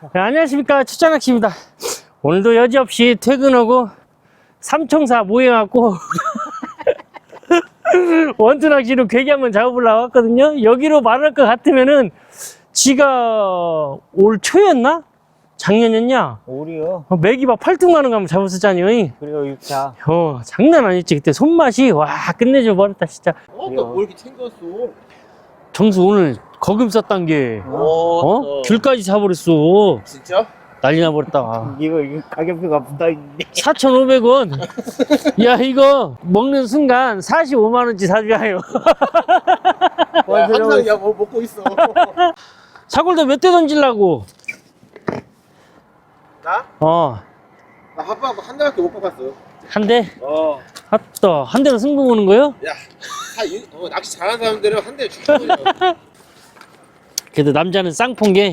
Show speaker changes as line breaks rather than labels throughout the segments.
네, 안녕하십니까 추천학씨입니다 오늘도 여지없이 퇴근하고 삼청사 모여갖고 원투낚시로 괴기 한번 잡아보려고 왔거든요 여기로 말할 것 같으면은 지가 올 초였나? 작년이었냐?
오리요.
어, 맥이 막 8등 가는 거 한번 잡았었잖아요
그리고 육차.
어 장난 아니었지 그때 손맛이 와 끝내줘 버렸다 진짜
어, 나뭘 이렇게 챙겼어?
정수 오늘 거금 썼단 게
어,
어? 귤까지 사버렸어
진짜?
난리 나버렸다
이거 이거 가격표가 붙어 있는데.
4,500원. 야, 이거 먹는 순간 45만원치 사줘요.
야, 항상 야, 뭐 먹고 있어.
사골도 몇 대 던질라고?
나?
어,
나 합하고 한 대밖에 못 뽑았어.
한 대?
어.
핫다. 한 대로 승부 보는 거요?
야, 다 이, 어, 낚시 잘하는 사람들은 한 대에 죽거든요.
그래도 남자는 쌍폰게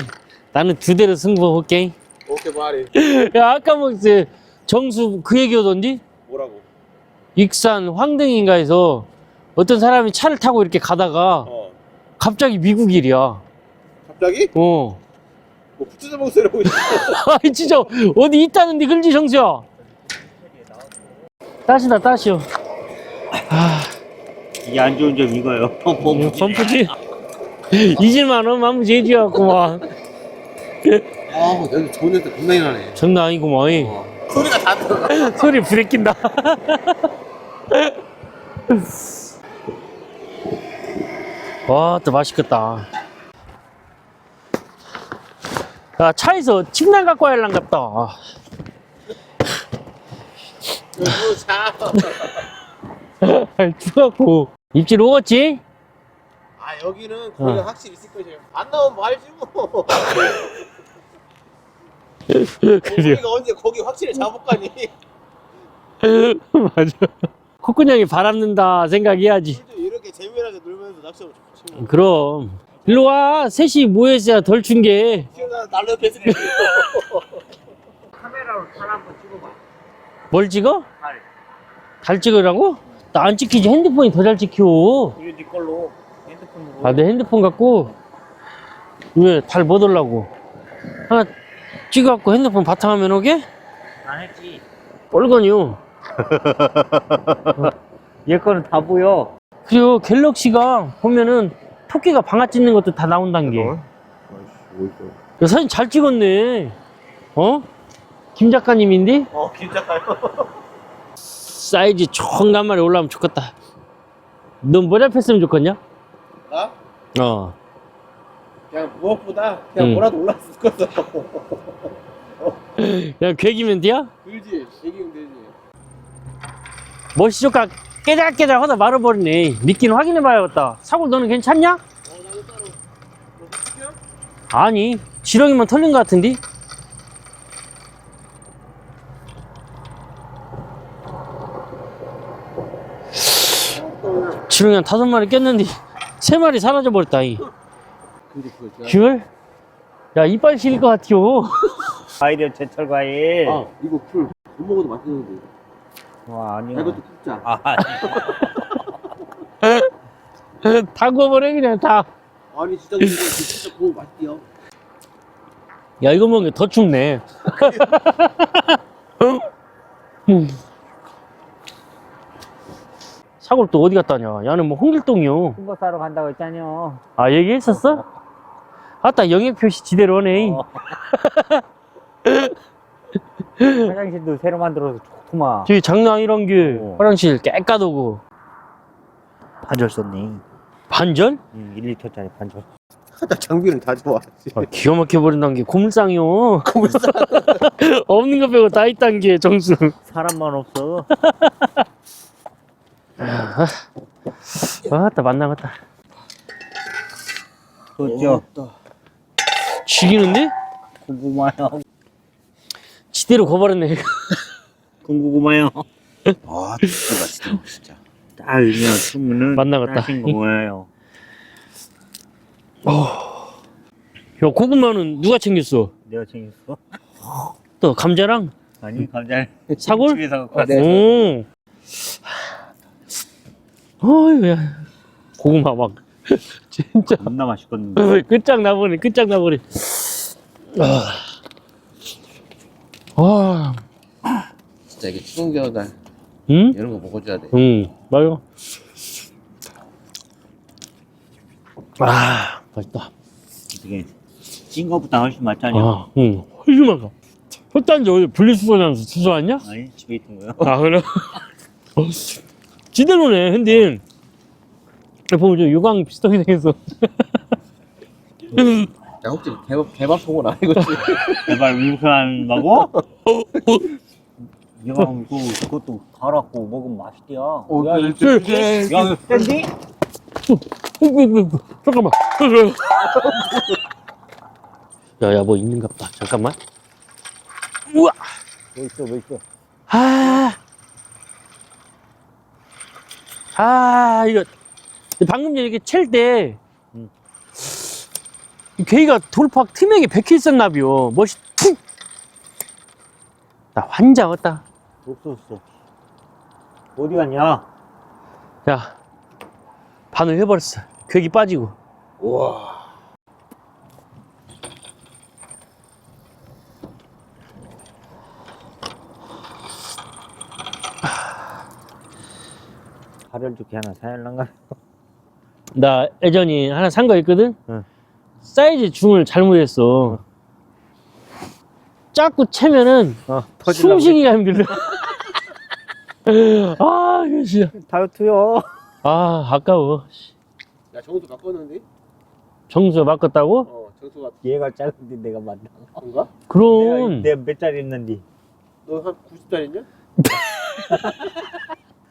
나는 두 대로 승부할게.
오케이 말이.
야 아까 뭐 이제 정수 그 얘기하던디?
뭐라고?
익산 황등인가에서 어떤 사람이 차를 타고 이렇게 가다가
어.
갑자기 미국 일이야.
갑자기?
어.
뭐
아니 진짜 어디 있다는데 글지 정수야. 따시다 따시오. 아.
이게 안 좋은 점 이거예요.
어, 뭐, 펌프질. 20만 원만 제지하고만
아, 여기 좋은 데 겁나 나네.
장난 아니구만
어. 소리가 다 들어
소리 부레낀다 와또 맛있겠다 야 차에서 침낭 갖고 와야 할랑갑다
누구 자.
죽어갖고 입질 오겠지?
아, 여기는 거기
어.
확실히 있을 거지. 안 나오면 말지 뭐.
그래요
우리가 언제 거기 확실히 잡을까니?
맞아. 콧구녕이 바람는다 생각해야지.
이렇게 재미나게 놀면서 낚시하면 좋지. 뭐.
그럼. 일로 와. 셋이 모여있어야 덜 춘 게.
튀어나와 날로 옆에 있으니.
카메라로 살 한번 찍어봐.
뭘 찍어?
살.
달 찍으라고? 나 안 찍히지. 핸드폰이 더 잘 찍혀.
이거 네 걸로.
아, 내 핸드폰 갖고. 왜? 달못 올라고. 하나 찍어갖고 핸드폰 바탕화면 오게?
안 했지.
뻘건요.
얘 거는 다 보여.
그리고 갤럭시가 보면은 토끼가 방아 찢는 것도 다 나온다는 게. 야, 사진 잘 찍었네. 어? 김 작가님인데?
어, 긴장해요.
사이즈 총한 마리 올라오면 좋겠다. 넌뭐 잡혔으면 좋겠냐?
나?
어.
그냥 무엇보다 그냥
응.
뭐라도 올라왔을 거다.
야, 괴기면 돼야?
그지? 얘기면 되지.
멋이조까 깨작깨작 하다 말아버리네. 미끼는 확인해봐야겠다. 사골 너는 괜찮냐?
어, 나도 따로. 뭐 시켜?
아니, 지렁이만 털린 것 같은데? 지렁이 한 다섯 마리 꼈는데 세 마리 사라져 버렸다, 이.
근데 그거
귤? 야, 이빨 실릴 것 같아요.
과일이요 제철 과일.
아, 이거 풀. 못 먹어도 맛있는데.
와 아니야.
이것도 굽자.
아
다 구워버려, 그냥 다.
아니 진짜 이거 진짜 구워 맛있대요.
야, 이거 먹으면 더 춥네. 음. 사골 또 어디 갔다냐? 야는 뭐 홍길동이요.
큰거 사러 간다고 했잖여.
아, 얘기했었어? 아따, 영역 표시 지대로 하네.
어. 화장실도 새로 만들어서 좋구만.
저기 장난 아니란 게
어.
화장실 깨끗하고.
반절 썼네.
반전?
응, 1리터짜리 반절.
나 장비는 다 좋아.
아, 기가 막혀 버린다는 게 고물상이요. 고물상. 없는 거 빼고 다 있단 게 정수.
사람만 없어.
아따, 만나갔다.
그죠?
죽이는데?
궁금해요.
지대로 거버렸네.
궁금해요.
아, 진짜 맛있다 진짜.
딱 그냥 쓰면은
만나갔다.
따신 거 뭐예요?
야, 고구마는 누가 챙겼어?
내가 챙겼어?
또 감자랑?
아니 감자
사골?
집에서 갖고
아,
왔어.
네.
오. 어휴, 야. 고구마 막. 진짜.
겁나 맛있거든요.
끝장 나버리, 끝장 나버리. 아, 아,
진짜 이게 추운 겨울날
응?
이런 거 먹어줘야 돼.
응, 맞아. 아, 맛있다.
어떻게 찐 거보다 훨씬 맛잖냐?
아, 응, 훨씬 맛있어. 헛단지 어디 분리수거장에서 주워왔냐?
아니 집에 있던 거요.
아, 그래? 지대로네, 근데. 보면 저 요강 비슷하게 생겼어.
야 혹시 개밥 개밥 속은 아니겠지?
제발? 이거 그 그것도 갈았고 먹으면 맛있대야. 야, 이-
이렇게
야, 이거 샌디?
잠깐만. 야, 야, 뭐 있는갑다. 잠깐만. 우와!
뭐 있어, 뭐 있어.
아. 아, 이거. 방금 전에 이렇게 챌 때,
음.
이 괴이가 돌팍 틈에게 박혀 있었나비요. 멋이 툭! 나 환장 왔다.
없었어. 어디 갔냐?
야, 반을 해버렸어. 괴기 빠지고.
우와.
발열 좋게 하나 사야란가?
나 예전에 하나 산 거 있거든?
응.
사이즈 중을 잘못했어. 자꾸 채면은
어,
숨쉬기가 힘들다. 아, 이거 진짜.
다이어트요.
아, 아까워.
야 정수 바꿨는데?
정수가 바꿨다고?
어 정수가
얘가 짧은데 내가 맞나?
그런가?
그럼.
내가 몇 짜리 있는데?
너한 90짜리냐?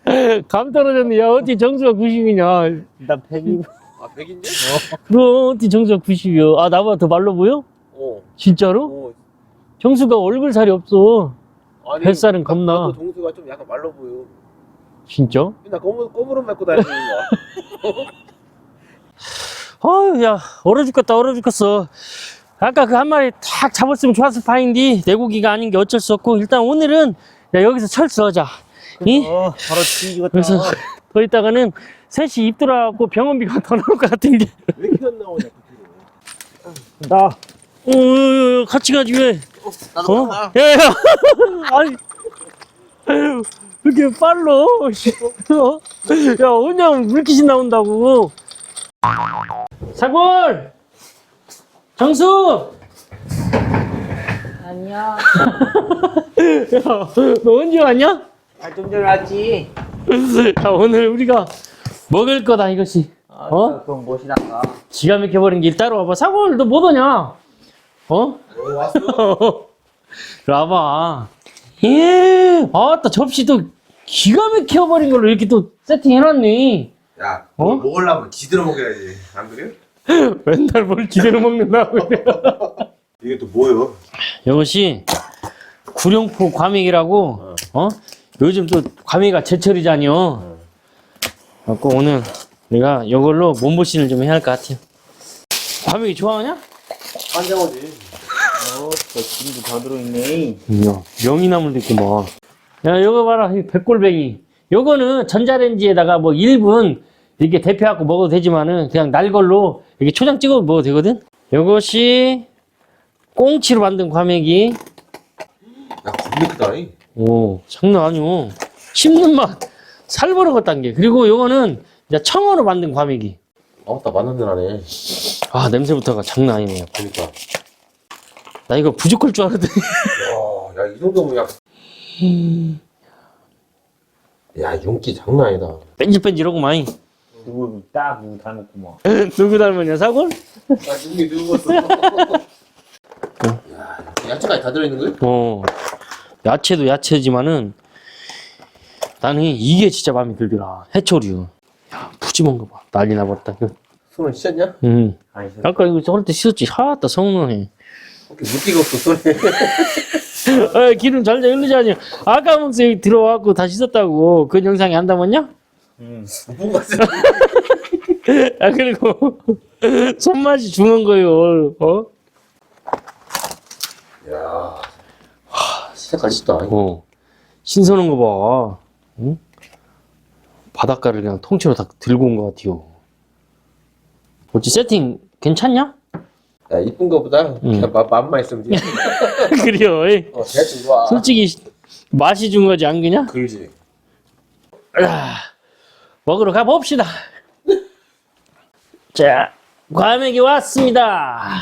감 떨어졌네. 야, 어떻게 정수가 90이냐.
나 100이고.
아 100인데?
그럼 어떻게 정수가 90이야. 아, 나보다 더 말라 보여?
어.
진짜로?
어.
정수가 얼굴 살이 없어.
아니,
뱃살은
나-
겁나.
나도 정수가 좀 약간 말라 보여.
진짜?
맨날 검은 검으로 맞고 다니는 거야.
아유, 야, 얼어 죽겠다, 얼어 죽겠어. 아까 그 한 마리 탁 잡았으면 좋았을 파인데, 내 고기가 아닌 게 어쩔 수 없고, 일단 오늘은, 야, 여기서 철수하자. 이?
어, 바로 뒤지겠다.
그래서, 더 있다가는, 셋이 입 돌아가고 병원비가 더 나올 것 같은 게.
왜 이렇게 안 나오냐? 그
나.
어, 어, 어, 같이 가지, 왜?
나도
어?
나.
야, 야. 아니. 이렇게 빨로? 씨. 어? 야, 오냐면 물기시 나온다고. 사골! 정수!
안녕.
야, 너 언제 왔냐?
아, 좀 전에 왔지.
야, 오늘 우리가 먹을 거다, 이것이.
아,
어?
그럼 무엇이란가?
기가 막혀버린 길 따로 와봐. 사골, 너못 오냐? 어?
왔어?
이리 와봐. 예, 아따, 접시도 기가 막혀버린 걸로 이렇게 또 세팅해놨네.
야,
어?
뭐 먹으려면 지들어 먹여야지. 안 그래?
맨날 뭘 기대로 먹는다고.
이게 또 뭐예요?
이것이 구룡포 과메기라고, 어? 요즘 또 과메기가 제철이잖여. 갖고 오늘 내가 이걸로 몸보신을 좀 해야 할 것 같아요. 과메기 좋아하냐?
한장어지.
어, 저 김도 다 들어있네.
이야, 명이나물도 있고 뭐. 야, 요거 봐라. 이 백골뱅이. 요거는 전자레인지에다가 뭐 1분 이렇게 데펴갖고 먹어도 되지만은 그냥 날 걸로 이렇게 초장 찍어 먹어도 되거든? 요것이 꽁치로 만든 과메기.
야, 겁나 크다. 이.
오, 장난 아니오. 씹는 맛. 살벌어갔단 게. 그리고 요거는 이제 청어로 만든 과메기.
아따 만원 나네.
아, 냄새부터가 장난 아니네요.
그러니까.
나 이거 부족할 줄 알았더니.
야, 야, 이 정도면 야. 야, 윤기 장난 아니다.
뺀질뺀질하고 많이.
누구 딱 누구 닮았구만.
누구 닮았냐, 사골?
야, 윤기 늙었어. 야, 야채까지 다 들어있는 거야?
어, 야채도 야채지만은 나는 이게 진짜 마음에 들더라. 해초류. 야, 푸짐한 거 봐. 난리 나버렸다.
손을 씻었냐?
음.
아니,
아까 이거 저럴 때 씻었지. 하다 성능해.
이렇게 물기가 없어, 손에.
아, 기름 잘잘 흐르자니. 아까 여기 들어와갖고 다 씻었다고. 그 영상에 안 담았냐?
응.
무슨 같은.
아, 그리고 손맛이 중한 거요. 어?
야, 색깔 있다.
어. 신선한 거 봐. 응? 바닷가를 그냥 통째로 다 들고 온 것 같아요. 어찌 세팅 괜찮냐?
야, 이쁜 거보다 그냥 마, 맘만 있으면 돼.
그래요. 이.
어, 대충 좋아.
솔직히 맛이 준 거지 안 그냐?
그러지.
먹으러 가봅시다. 자, 과메기 왔습니다.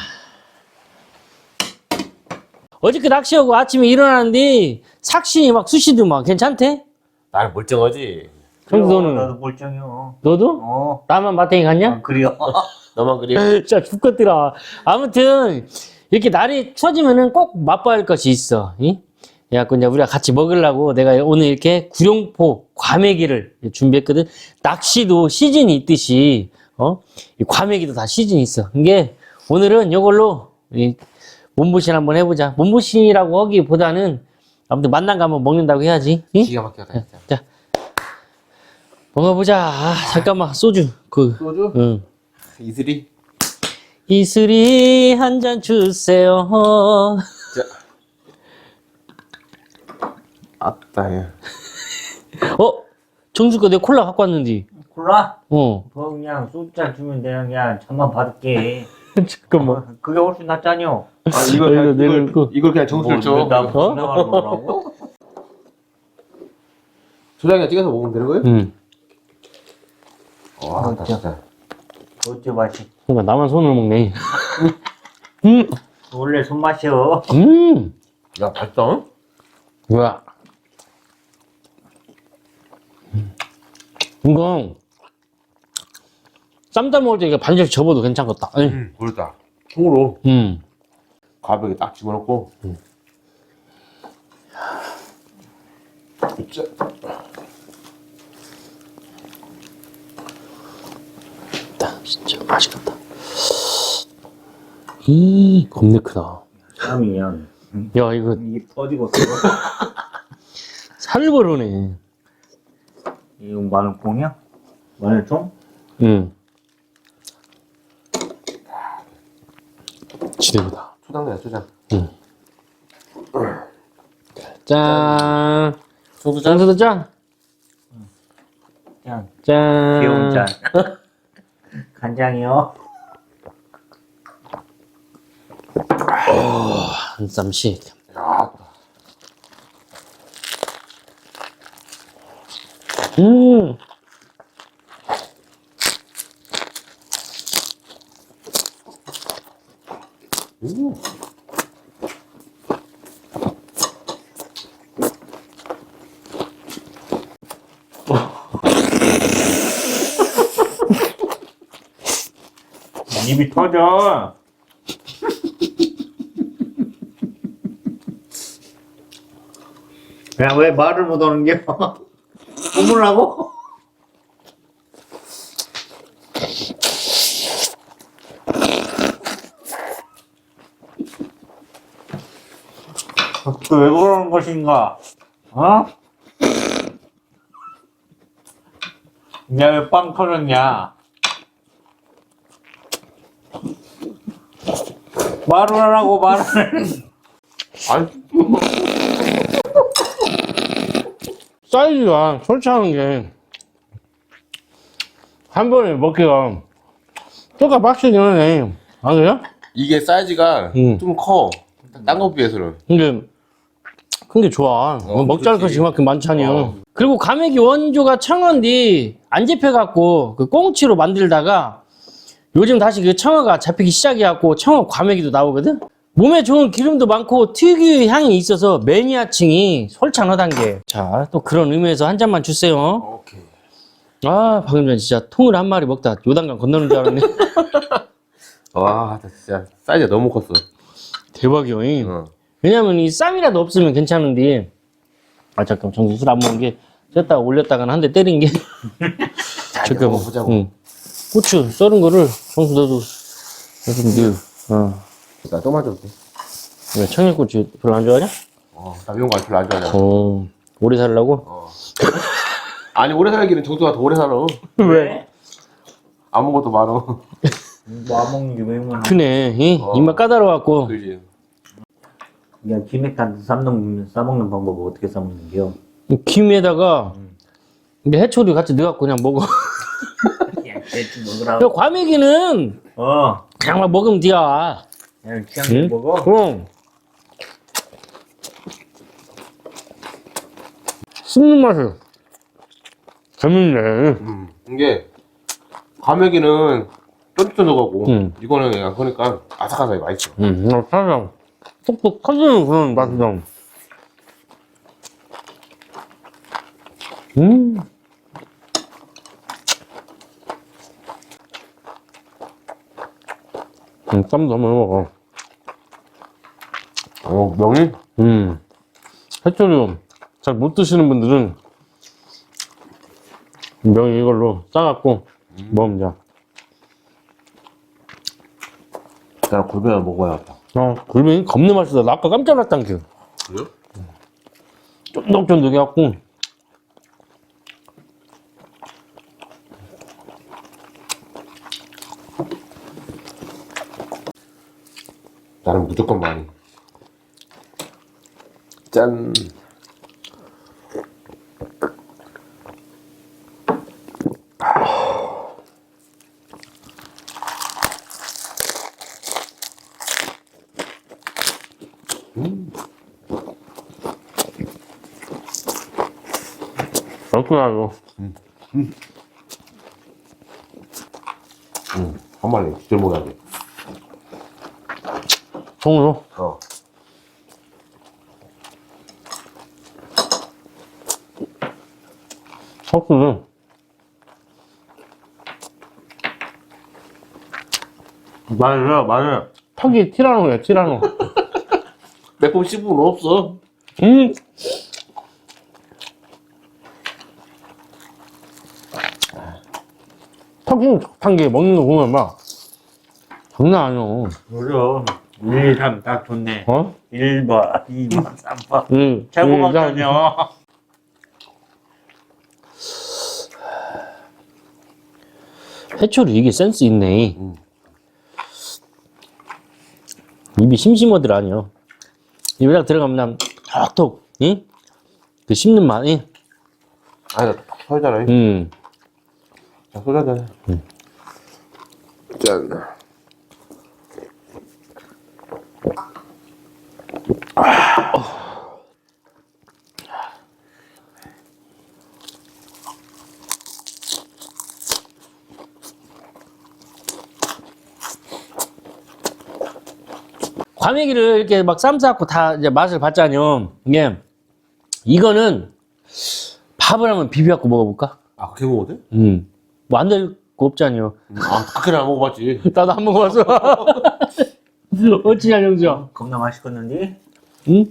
어저께 낚시하고 아침에 일어났는데 삭신이 막 쑤시더만 괜찮대?
나는 멀쩡하지.
형도
나도
너는
멀쩡해요.
너도?
어.
나만 마탱이 갔냐?
아, 그래요.
너만 그래.
진짜 죽겠더라. 아무튼 이렇게 날이 추워지면은 꼭 맛봐야 할 것이 있어. 이? 그래갖고 이제 우리가 같이 먹으려고 내가 오늘 이렇게 구룡포 과메기를 준비했거든. 낚시도 시즌이 있듯이 어? 이 과메기도 다 시즌이 있어. 이게 오늘은 이걸로 이 몸보신 한번 해보자. 몸보신이라고 하기보다는 아무튼 만난 거 한번 먹는다고 해야지. 이?
기가 막혀다 진짜.
자, 먹어보자. 아, 잠깐만 소주 그.
소주?
응.
이슬이?
이슬이 한 잔 주세요.
아따, 야.
어? 정수 거내 콜라 갖고 왔는데.
콜라?
어.
그거 그냥 소주잔 주면 내가 그냥 잠만 받을게.
잠깐만.
어, 그게 훨씬 낫잖여.
아, 이걸, 그냥,
이거 내가
이걸,
이거-
이걸 그냥 정수를 줘.
뭐, 나
어?
거라고?
조장이가 찍어서 먹으면 되는 거예요?
응.
와, 나 진짜.
어째 맛이?
그러니까 나만 손을 먹네. 음,
원래 손맛이여.
음.
야, 맛있다.
뭐야? 이거 쌈싸 먹을 때 이거 반절 접어도 괜찮겠다. 응.
응, 그렇다. 통으로
음.
가볍게 딱 집어넣고. 짜.
딱 진짜 맛있겠다. 이 겁내 크다.
그냥
야 이거
이게 터지고 있어.
살벌하네.
이거 마늘 콩이야? 마늘총?
응. 지대보다.
초장 내야 초장.
짠.
소주
짠, 짠, 짠. 짠.
귀여운 잔. 간장이요.
한 쌈씩.
야,
음.
음.
입이 터져. 야, 왜 말을 못 하는 게? 우물라고? 왜 그러는 것인가? 어? 내가 왜빵 터졌냐? 말을 하라고 말을.
아니,
사이즈가 설치하는 게, 한 번에 먹기가, 쪼까 빡시긴 하네. 안 그래요?
이게 사이즈가
음.
좀 커. 딴 거 비해서는.
근데, 근데 좋아.
어,
먹자 할
그렇지.
것이 그만큼 많잖아요.
어.
그리고 감액이 원조가 청어인데, 안 잡혀갖고, 그 꽁치로 만들다가, 요즘 다시 그 청어가 잡히기 시작해갖고, 청어 과메기도 나오거든? 몸에 좋은 기름도 많고, 특유의 향이 있어서 매니아층이 솔찬하단 게. 자, 또 그런 의미에서 한 잔만 주세요.
오케이.
아, 방금 전에 진짜 통을 한 마리 먹다 요단강 건너는 줄 알았네.
와, 나 진짜 사이즈가 너무 컸어.
대박이요. 잉.
어.
왜냐면 이 쌈이라도 없으면 괜찮은데, 아, 잠깐, 정수 술안 먹은 게, 뺐다가 올렸다가 한 대 때린 게. 잠깐만.
먹어보자고.
응. 고추 썰은 거를, 정수 너도, 너도 넣어. 어.
나또 맞아도 돼.
왜 청양고추 별로 안 좋아하냐?
어, 나 이런 거 별로 안 좋아하잖아.
어. 오래 살라고?
어. 아니, 오래 살기는 정수가 더 오래 살아.
왜?
아무것도 많어.
뭐안 먹는 게왜 먹는
크네. 이?
어.
입맛 까다로워갖고.
그지.
야, 김액한 싸먹는, 싸먹는 방법은 어떻게 싸먹는겨?
김에다가, 이제 해초리 같이 넣어갖고 그냥 먹어.
야, 대충 먹으라고.
야, 과메기는
어.
그냥 막 먹으면 돼야.
그냥 취향 먹어.
응. 씹는 맛이 재밌네.
음. 이게 과메기는 쫀쫀하고
음.
이거는 그냥 그러니까 아삭아삭이 맛있어.
음, 나 살짝 톡톡 터지는 그런 맛이다. 음. 음, 쌈도 한번 해먹어.
어 명이?
음. 해초류 잘 못 드시는 분들은 명이 이걸로 싸갖고 먹으면 돼.
나랑 골뱅이 먹어야겠다.
어, 굴뱅이 겁나 맛있어. 나 아까 깜짝 놀랐단 게.
그래요?
쫀득쫀득해갖고.
나는 무조건 많이. 짠.
그렇구나, 이거.
음, 한 마리 들 먹어야 돼.
통으로.
어.
석수는 맞아요, 맞아요. 턱이 티라노야, 티라노.
매콤 씹은 건 없어.
음. 턱이 촉촉한 게 먹는 거 보면 막 장난 아니야.
그래. 1, 2, 3, 딱 좋네.
어?
1번, 2번, 3번.
음,
최고
음,
먹다녀.
해초류 이게 센스 있네.
음.
입이 심심하들 아니요. 입에 딱 들어가면 난 톡톡, 응? 그 씹는 맛이,
아니 나탁 터지잖아.
음.
자 소주 한잔 해. 짠.
과메기를 이렇게 막 쌈싸갖고 다 이제 맛을 봤잖요. 이게, 이거는 밥을 한번 비벼갖고 먹어볼까?
아 그렇게 먹어도 돼?
음. 뭐 안 될 거 없잖요.
아 그렇게는 안 먹어봤지.
나도 안 먹어봤어. 어찌냐, 영수야.
겁나 맛있겠는데?
응?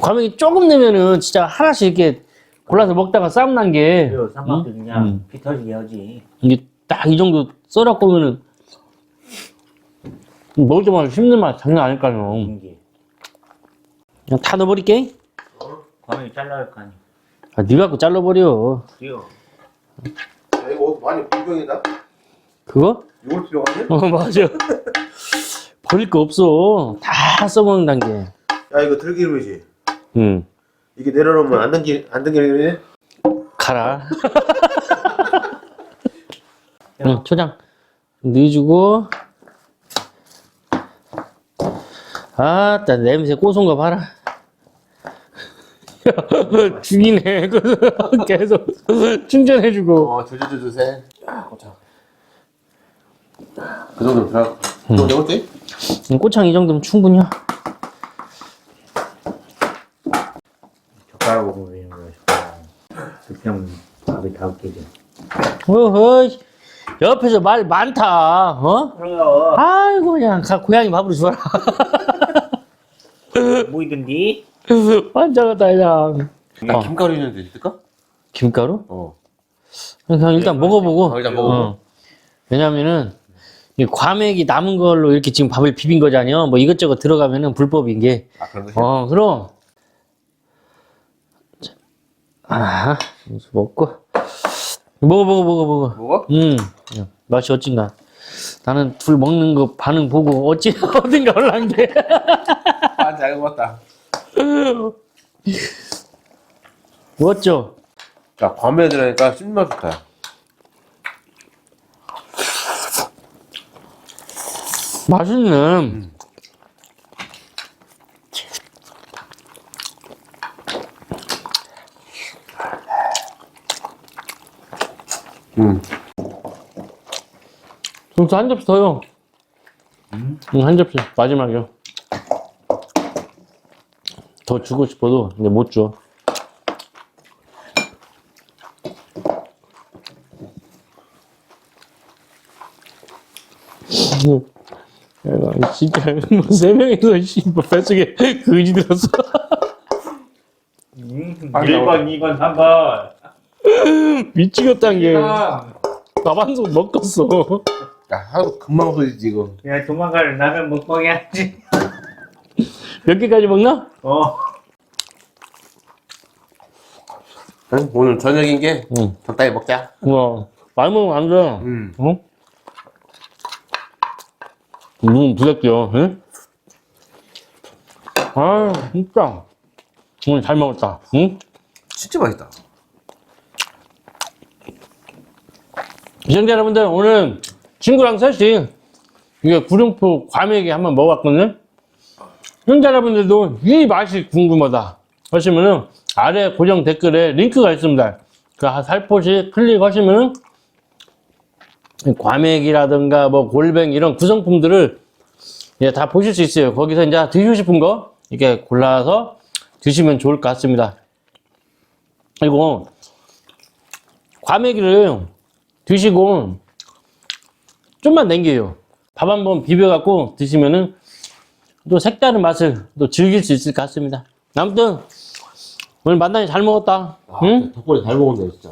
과메기 조금 넣으면은 진짜 하나씩 이렇게 골라서 먹다가 쌈 난 게
쌈밥도 그냥
음.
피 터지게 하지.
이게 딱 이 정도 썰어 보면은 먹을 때마다 씹는 맛 장난 아닐까요?
이게.
그냥 다 넣어버릴게.
과메기 잘라야 할거 아니야.
아, 네가 갖고 잘라버려.
야 이거 많이 불병이다.
그거?
이걸 필요하네?
어 맞아. 버릴 거 없어. 다 써먹는단 게.
야 이거 들기름이지.
응.
이게 내려놓으면 안 등기 안 등기네.
가라. 응, 초장 넣어주고. 아따 냄새 고소한 거 봐라. 죽이네. 계속 충전해주고.
어 조조조조세. 야 고창. 그 정도 들어. 너 내가 때?
꼬창 이 정도면 충분이야.
젓가락으로 먹는 거야, 젓가락. 그냥 밥이 다 웃기지.
어허이. 옆에서 말 많다. 어?
그래요.
아이고 그냥 가 고양이 밥으로 줘라.
뭐이든지?
환장하다 그냥.
나
어.
김가루 있는데 있을까?
김가루?
어.
그냥 일단 먹어보고.
어, 일단 먹어보고.
어. 왜냐면은 이 과메기 남은 걸로 이렇게 지금 밥을 비빈 거잖아요. 뭐 이것저것 들어가면은 불법인 게.
아 그런 거.
어 그럼. 자, 아 먹고 먹어 먹어 먹어 먹어.
먹어?
음 야, 맛이 어찐가. 나는 둘 먹는 거 반응 보고 어찌 어딘가 올란 게.
잘 먹었다.
먹었죠?
자, 밤에 들으니까 신맛 좋다.
맛있네.
음.
음. 진짜 한 접시 더요. 음? 응, 한 접시. 마지막이요. 더 주고 싶어도 이제 못 줘. 야, 진짜 뭐세 명이서 씨발 뱃속에 그지 들었어.
1번, 2번, 3번.
미치겠다는 게. 밥한솥 먹었어.
야, 하루 금방 소리지, 이거.
야, 도망갈 라면 먹방 해야지.
몇 개까지 먹나?
어.
응? 오늘 저녁인 게
응.
적당히 먹자.
와, 많이 먹으면 안 돼.
응.
응? 음, 부럽죠, 응? 아, 진짜. 오늘 잘 먹었다, 응?
진짜 맛있다.
시청자 여러분들, 오늘 친구랑 셋이 이게 구룡포 과메기 한번 먹어봤거든요? 시청자 여러분들도 이 맛이 궁금하다 하시면은 아래 고정 댓글에 링크가 있습니다. 그 살포시 클릭하시면은 과메기라든가 뭐 골뱅이 이런 구성품들을 예, 다 보실 수 있어요. 거기서 이제 드시고 싶은 거 이렇게 골라서 드시면 좋을 것 같습니다. 그리고 과메기를 드시고 좀만 남겨요. 밥 한번 비벼갖고 드시면은 또 색다른 맛을 또 즐길 수 있을 것 같습니다. 아무튼 오늘 만나니 잘 먹었다.
아,
응?
덕분에 잘 먹었네, 진짜.